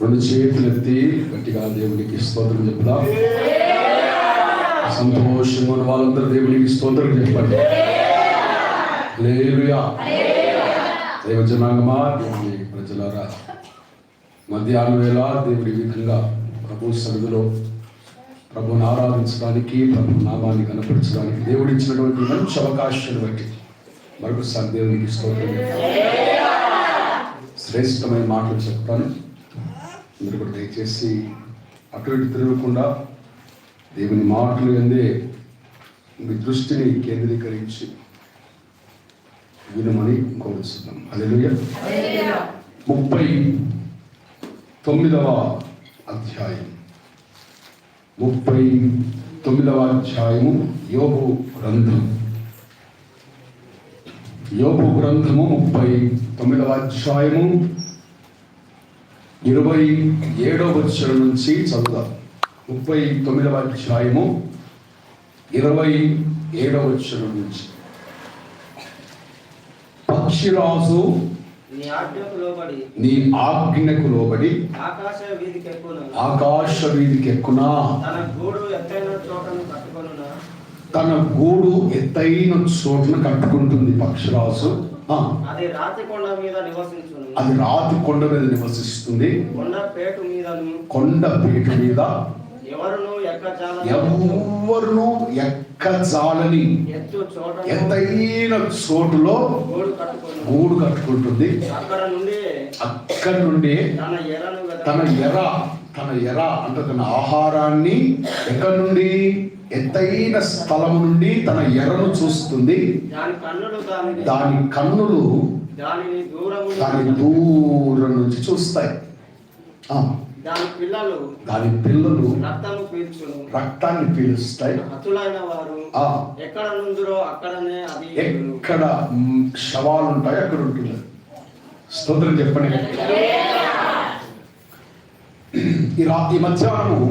రెండు చేతులు ఎత్తి గట్టిగా దేవునికి స్తోత్రం చెప్తా సంతోషంగా ఉన్న వాళ్ళందరూ దేవునికి స్తోత్రం చెప్పండి. లేలుయా దైవజనాంగమా దేవుని ప్రజలారా. మధ్యాహ్నం వేళ దేవుడి విధంగా ప్రభు సన్నిధిలో ప్రభుని ఆరాధించడానికి ప్రభు నామాన్ని కనపరచడానికి దేవుడు ఇచ్చినటువంటి మంచి అవకాశాన్ని బట్టి మరొకసారి దేవునికి స్తోత్రం శ్రేష్టమైన మాటలు చెప్తాను మీరు కూడా దయచేసి అటు ఇటు తిరగకుండా దేవుని మాటలు ఎందే మీ దృష్టిని కేంద్రీకరించి వినమని కోరుస్తున్నాం అదే ముప్పై తొమ్మిదవ అధ్యాయం. ముప్పై తొమ్మిదవ అధ్యాయము యోగు గ్రంథం. యోగు గ్రంథము ముప్పై తొమ్మిదవ అధ్యాయము ఇరవై ఏడవ వచ్చరం నుంచి చదువుదాం. ముప్పై తొమ్మిదవ అధ్యాయము ఇరవై ఏడవ వచ్చరం నుంచి. పక్షిరాజు నీ ఆజ్ఞకు లోబడి ఆకాశ వీధికి ఎక్కును ఆకాశ వీధికి ఎక్కునా తన గూడు ఎత్తైన చోటను తన గూడు ఎత్తైన చోటున కట్టుకుంటుంది పక్షిరాజు. అది రాతి కొండ మీద నివసించును. అది రాతి కొండ మీద నివసిస్తుంది. కొండ పేటు మీదను. కొండ పీట మీద. ఎవరును ఎక్కజాలని. ఎత్తైన చోటులో గూడు కట్టుకుంటుంది. అక్కడ నుండి అక్కడి నుండి తన ఎరను వెతక- తన ఎర తన ఎర అంటే తన ఆహారాన్ని ఎక్కడి నుండి ఎత్తైన స్థలం నుండి తన ఎరను చూస్తుంది. దాని కన్నులు దాని కన్నులు దానిని దూరము దాని దూరం నుంచి చూస్తాయి. ఆ, దాని పిల్లలు దాని పిల్లలు రక్తము పీల్చును. రక్తాన్ని పీలుస్తాయి. హతులైన వారు ఆ, ఎక్కడ నుందురో అక్కడనే అది. ఎక్కడ శవాలు ఉంటాయి అక్కడ ఉంటుంది స్తోత్రం చెప్పండి. ఈ రా ఈ మధ్యాహ్నము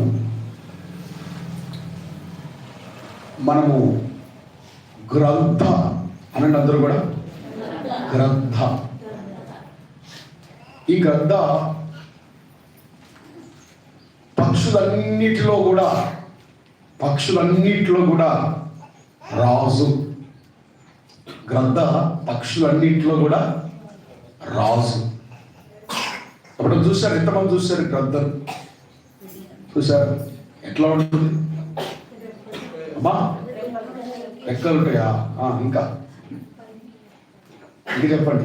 మనము గ్రంథ అనండి అందరూ కూడా? గ్రంథ. ఈ గ్రంథ పక్షులన్నిటిలో కూడా పక్షులన్నిటిలో కూడా రాజు. గ్రంథ పక్షులన్నిటిలో కూడా రాజు. అప్పుడు చూశారు ఎంతమంది చూశారు గ్రంథం చూసారు ఎట్లా ఉంటుంది? అమ్మా రెక్కలు ఉంటాయా? ఇంకా. ఇంకా చెప్పండి.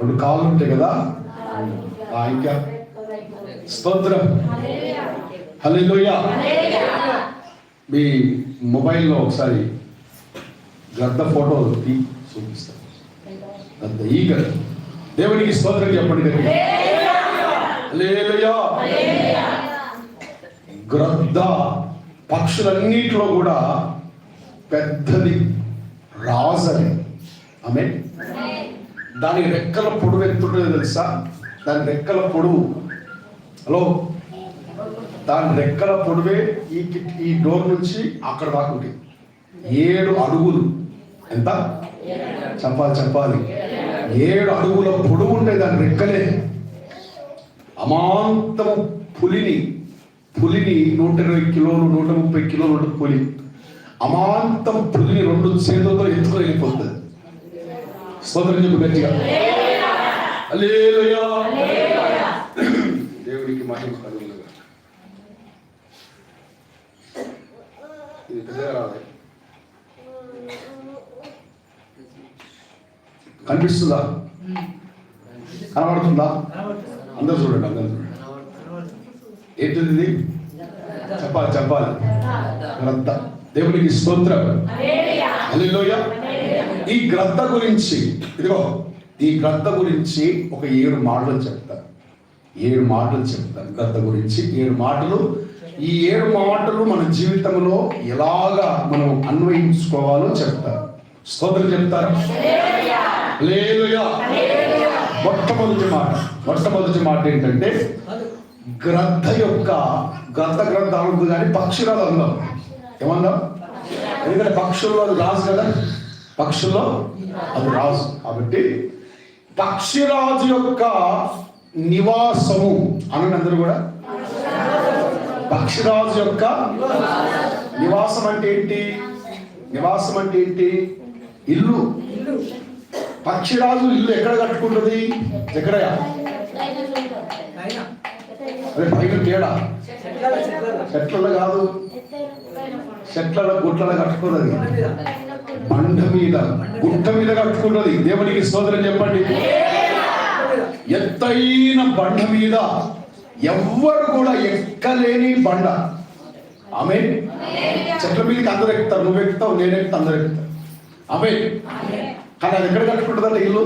రెండు కాళ్ళు ఉంటాయి కదా? ఇంకా. స్తోత్రం. హల్లెలూయా. మీ మొబైల్లో ఒకసారి గద్ద ఫోటో తీ చూపిస్తాను. గద్ద ఈ గద్ద దేవునికి స్తోత్రం చెప్పండి. గట్టిగా. గ్రద్ద పక్షులన్నిటిలో కూడా పెద్దది రాజని. ఆమె దాని రెక్కల పొడవు ఎత్తుంటుందో తెలుసా? దాని రెక్కల పొడువు. హలో? దాని రెక్కల పొడవే ఈ ఈ డోర్ నుంచి అక్కడ దాకా ఉంటుంది. ఏడు అడుగులు. ఎంత? చెప్పాలి చెప్పాలి ఏడు అడుగుల పొడవు ఉండే దాని రెక్కలే. అమాంతము పులిని పులిని నూట ఇరవై కిలోలు నూట ముప్పై కిలోలు ఉంటుంది పులి. అమాంతం పులిని రెండు చేతులతో ఎత్తుకొని వెళ్ళిపోతుంది. స్తోత్రం చెప్పు గట్టిగా. దేవునికి మహిమ కలుగునుగా. ఇది పెద్దగా రావాలి కనిపిస్తుందా? కనబడుతుందా. అందరు చూడండి అందరు చూడండి. ఏంటిది? చెప్పాలి చెప్పాలి. గ్రద్ద దేవునికి స్తోత్రం. హల్లెలూయా. ఈ గ్రద్ద గురించి ఇదిగో ఈ గ్రద్ద గురించి ఒక ఏడు మాటలు చెప్తాను ఏడు మాటలు చెప్తాను గ్రద్ద గురించి. ఏడు మాటలు. ఈ ఏడు మాటలు మన జీవితంలో ఎలాగా మనం అన్వయించుకోవాలో చెప్తారు. స్తోత్రం చెప్తారు. హల్లెలూయా. మొట్టమొదటి మాట మొట్టమొదటి మాట ఏంటంటే గ్రంథ యొక్క గ్రంథ గ్రంథాలు అనుకుంది కానీ పక్షురాలు అందాం. ఏమందాం ఎందుకంటే పక్షుల్లో అది రాజు కదా? పక్షుల్లో అది రాజు. కాబట్టి పక్షిరాజు యొక్క నివాసము అనండి అందరూ కూడా. పక్షిరాజు యొక్క నివాసం అంటే ఏంటి? నివాసం అంటే ఏంటి? ఇల్లు. పక్షిరాజు ఇల్లు ఎక్కడ కట్టుకుంటుంది? ఎక్కడ అదే పైన తేడా. చెట్లలో కాదు. చెట్లలో గుట్లలో కట్టుకున్నది. బండ మీద గుట్ట మీద కట్టుకున్నది. దేవునికి స్తోత్రం చెప్పండి. ఎత్తైన బండ మీద ఎవ్వరు కూడా ఎక్కలేని బండ. ఆమె చెట్ల మీదకి అందరు ఎక్కుతారు. నువ్వు ఎక్కుతావు నేను ఎక్కుతా అందరు ఎక్కుతారు. ఆమె కానీ అది ఎక్కడ కట్టుకుంటుందంటే ఇల్లు?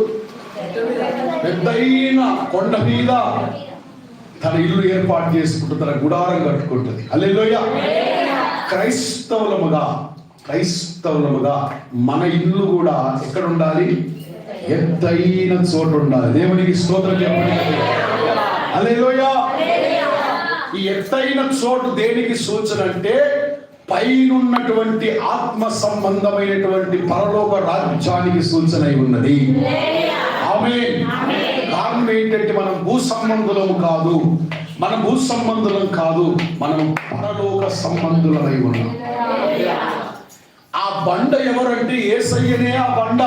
పెద్దయిన కొండ మీద తన ఇల్లు ఏర్పాటు చేసుకుంటుంది తన గుడారం కట్టుకుంటుంది. అల్లెలోయ క్రైస్తవులముగా క్రైస్తవులముగా మన ఇల్లు కూడా ఎక్కడ ఉండాలి ఎత్తైన చోటు ఉండాలి దేవునికి స్తోత్రం చెప్పండి. అల్లెలోయ ఈ ఎత్తైన చోటు దేనికి సూచన అంటే పైనున్నటువంటి ఆత్మ సంబంధమైనటువంటి పరలోక రాజ్యానికి సూచన అయి ఉన్నది. ఆమె కారణం ఏంటంటే మనం భూ సంబంధులము కాదు. మన భూ సంబంధులం కాదు. మనం పరలోక సంబంధులమై ఉన్నాం. ఆ బండ ఎవరంటే ఏసయ్యనే ఆ బండ.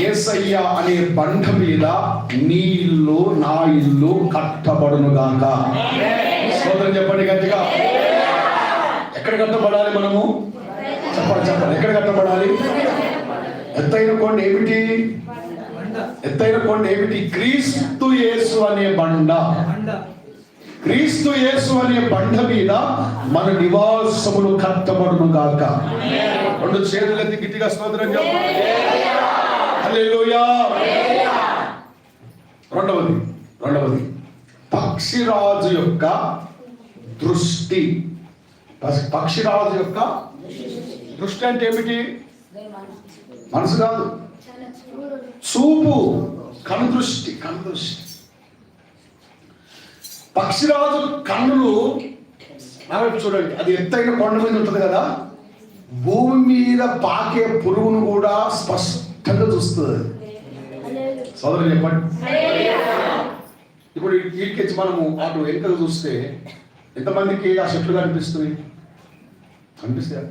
ఏసయ్య అనే బండ మీద నీ ఇల్లు నా ఇల్లు కట్టబడును గాక సోదరం చెప్పండి గట్టిగా. ఎక్కడ కట్టబడాలి మనము? చెప్పాలి చెప్పాలి ఎక్కడ కట్టబడాలి? ఎత్తైన కొండ ఏమిటి? ఎత్తైన కొండ ఏమిటి? క్రీస్తు యేసు అనే బండ. క్రీస్తు యేసు అనే బండ మీద మన నివాసములు కట్టబడును గాక. రెండు చేతులెత్తి గిట్టిగా స్తోత్రం చెప్పండి రెండవది రెండవది. పక్షిరాజు యొక్క దృష్టి. పక్షి రాజు యొక్క దృష్టి అంటే ఏమిటి? మనసు కాదు. చూపు కనుదృష్టి కనుదృష్టి. పక్షిరాజు కన్నులు నా చూడండి. అది ఎత్తైన కొండ మీద ఉంటుంది కదా? భూమి మీద పాకే పురుగును కూడా స్పష్టంగా చూస్తుంది. సోదరు చెప్పండి. ఇప్పుడు వీటికి మనము అటు వెనుకలు చూస్తే ఎంతమందికి ఆ చెట్లు కనిపిస్తుంది కనిపిస్తాయా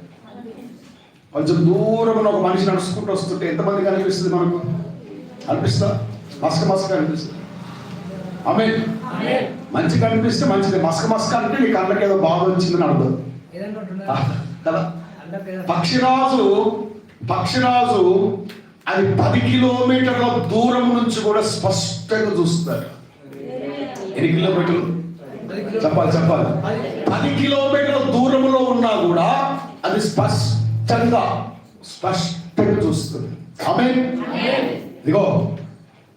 కొంచెం దూరం ఒక మనిషి నడుచుకుంటూ వస్తుంటే ఎంతమంది కనిపిస్తుంది మనకు? అనిపిస్తా మస్క మస్క అనిపిస్తుంది. ఆమె మంచి కనిపిస్తే మంచిది. మస్క మస్క అంటే నీ కళ్ళకి ఏదో బాధ వచ్చిందని అర్థం. కదా? పక్షిరాజు పక్షిరాజు అది పది కిలోమీటర్ల దూరం నుంచి కూడా స్పష్టంగా చూస్తాడు ఎన్ని కిలోమీటర్లు? చెప్పాలి చెప్పాలి. పది కిలోమీటర్ల దూరంలో ఉన్నా కూడా అది స్పష్టంగా స్పష్టంగా చూస్తుంది. ఆమె ఇదిగో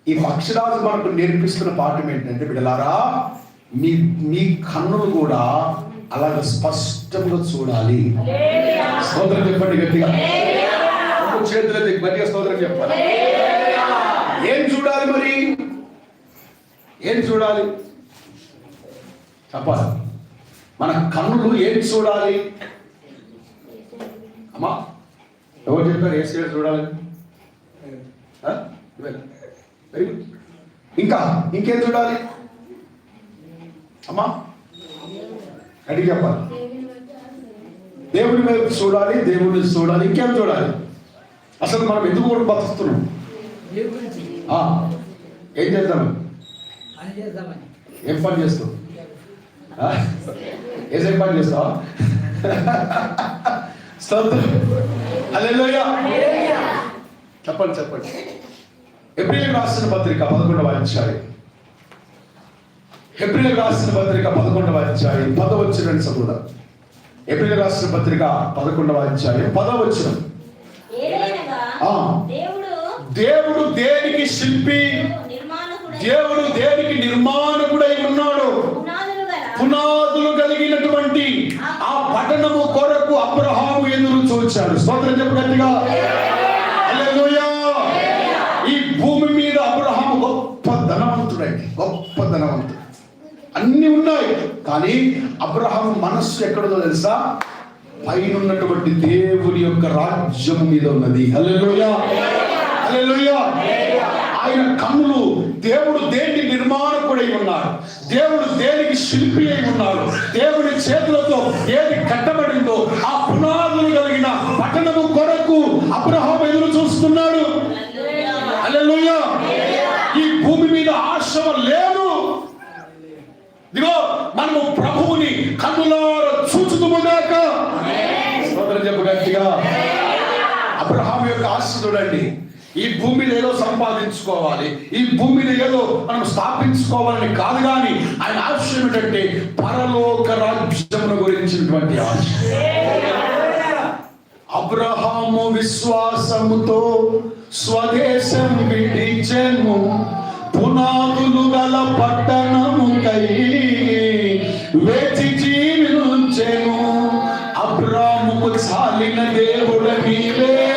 ఈ పక్షిరాజు మనకు నేర్పిస్తున్న పాఠం ఏంటంటే బిడ్డలారా మీ మీ కన్నులు కూడా అలాగ స్పష్టంగా చూడాలి. స్తోత్రం చెప్పండి గట్టిగా. చేతులు గట్టిగా స్తోత్రం చెప్పాలి. ఏం చూడాలి మరి? ఏం చూడాలి? చెప్పాలి మన కన్నులు ఏం చూడాలి? అమ్మా ఎవరు చెప్పారు ఏ సీరియల్ చూడాలి. వెరీ గుడ్ ఇంకా ఇంకేం చూడాలి? అమ్మా అడిగి చెప్పాలి. దేవుని వైపు చూడాలి దేవుని చూడాలి ఇంకేం చూడాలి? అసలు మనం ఎందుకు కూడా బతుకుతున్నాం? ఏం చేద్దాం? ఏం పని చేస్తావు ఆ? ఏసేం పని చేస్తావా స్తోత్రం చెప్పండి చెప్పండి. ఎబ్రిల్ రాసిన పత్రిక పదకొండవ అధ్యాయం. ఎబ్రిల్ రాసిన పత్రిక పదకొండవ అధ్యాయం పదవచ్చిన చదువుదా. ఎబ్రిల్ రాసిన పత్రిక పదకొండవ అధ్యాయం ఆ. దేవుడు దేనికి శిల్పి? దేవుడు దేనికి ఉన్నాడు పునాదులు కలిగినటువంటి ఆ పట్టణము కొరకు అబ్రహాము ఎదురు చూచాడు. స్తోత్రం చెప్పినట్టుగా ఈ భూమి మీద అబ్రహాము గొప్ప ధనవంతుడండి గొప్ప ధనవంతుడు. అన్ని ఉన్నాయి. కానీ అబ్రహాం మనస్సు ఎక్కడదో తెలుసా? పైన ఉన్నటువంటి దేవుని యొక్క రాజ్యం మీద ఉన్నది. ఆయన కన్నులు దేవుడు దేన్ని నిర్మాణం నిర్మాణకుడై ఉన్నాడు? దేవుడు దేని శిల్పి అయి ఉన్నాడు దేవుడి చేతులతో ఏది కట్టబడిందో ఆ పునాదులు కలిగిన పట్టణము కొరకు అబ్రహాం ఎదురు చూస్తున్నాడు. ఈ భూమి మీద ఆశ్రమ లేదు. ఇదిగో మనము ప్రభువుని కన్నులార చూచుతుముగాక స్తోత్రం చెప్పు గట్టిగా. అబ్రహాం యొక్క ఆశ చూడండి. ఈ భూమిని ఏదో సంపాదించుకోవాలి ఈ భూమిని ఏదో మనం స్థాపించుకోవాలని కాదు కానీ ఆయన ఆశయం ఏంటంటే పరలోక రాజ్యముల గురించినటువంటి ఆశ. అబ్రహాము విశ్వాసముతో స్వదేశం విడిచెను పునాదులు గల పట్టణము కై వేచి జీవించెను అబ్రాముకు చాలిన దేవుడ నీవేనయ్యా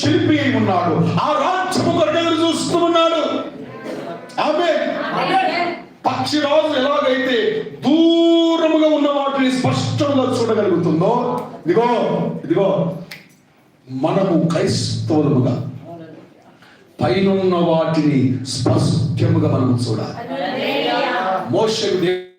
శిల్పి ఉన్నాడు. ఆ రాజ్యము కొరకు చూస్తూ ఉన్నాడు. ఆమె పక్షిరాజు ఎలాగైతే దూరముగా ఉన్న వాటిని స్పష్టంగా చూడగలుగుతుందో ఇదిగో ఇదిగో మనము క్రైస్తవులముగా పైనున్న వాటిని స్పష్టముగా మనం చూడాలి. మోషకు దేవుడు